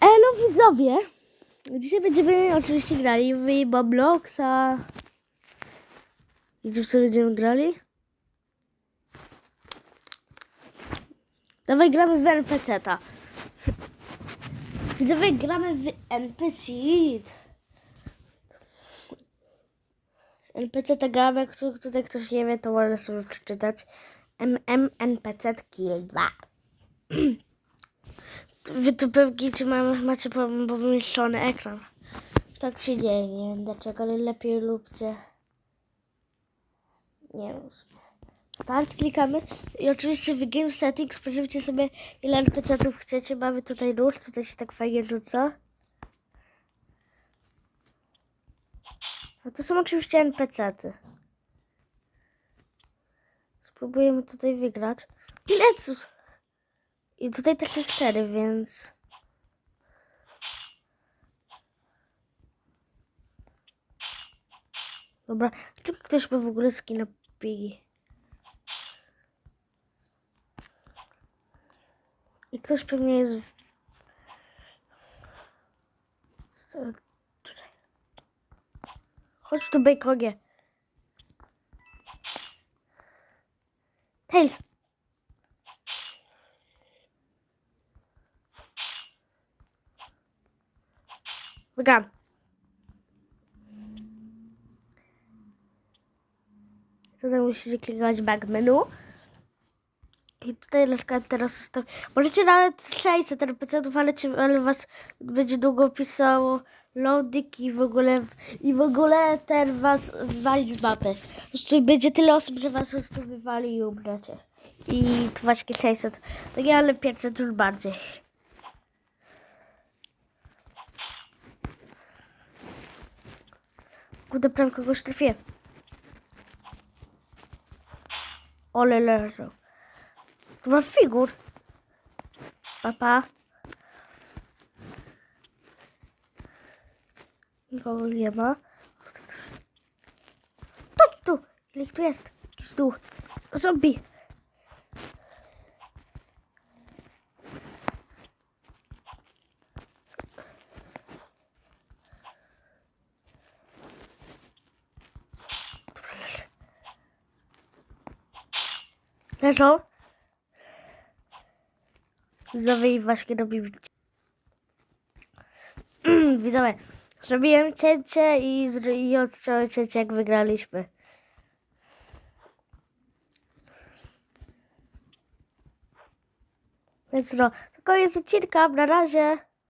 Elo widzowie! Dzisiaj będziemy oczywiście grali w Bobloxa. Gdzie w co będziemy grali? Dawaj gramy w NPC-ta. Widzowie gramy w NPC. NPC-ta gramy, jak tu- tutaj ktoś nie wie, to może sobie przeczytać. MM NPC Kill 2. Wy tu pewnie czy mamy, macie po- pomyślony ekran. Tak się dzieje, nie wiem dlaczego, ale lepiej lubcie. Nie wiem. Start klikamy i oczywiście w Game Settings posiemcie sobie ile NPC-ów chcecie. Mamy tutaj nóż, tutaj się tak fajnie rzuca. A to są oczywiście NPC-ty. Spróbujemy tutaj wygrać. Ile cu- I tutaj takie cztery, więc... Dobra, czy ktoś ma w ogóle skina Piggy? I ktoś pewnie jest w... Tutaj. Chodź tu, Baconie. Tails. Wygram. Tutaj musicie klikać back menu. I tutaj na przykład teraz ustaw... Możecie nawet 600 NPC-ów, ale, ci, ale was będzie długo pisało loading i w ogóle i w ogóle ten was wywali z mapy. Prostu będzie tyle osób, że was po prostu wywali i umrzecie. I tu właśnie 600. Tak ja, ale 500 już bardziej. Kurde, prawie kogoś trafię. Ole leżą. Tu ma figur. Papa. Nikogo nie ma. Tu, tu. Ile tu jest? Jakiś tu. Zombie. Leżą. Widzowie i właśnie robimy. Widzowie, zrobiłem cięcie i, i odciąłem cięcie jak wygraliśmy. Więc no, to koniec odcinka, na razie.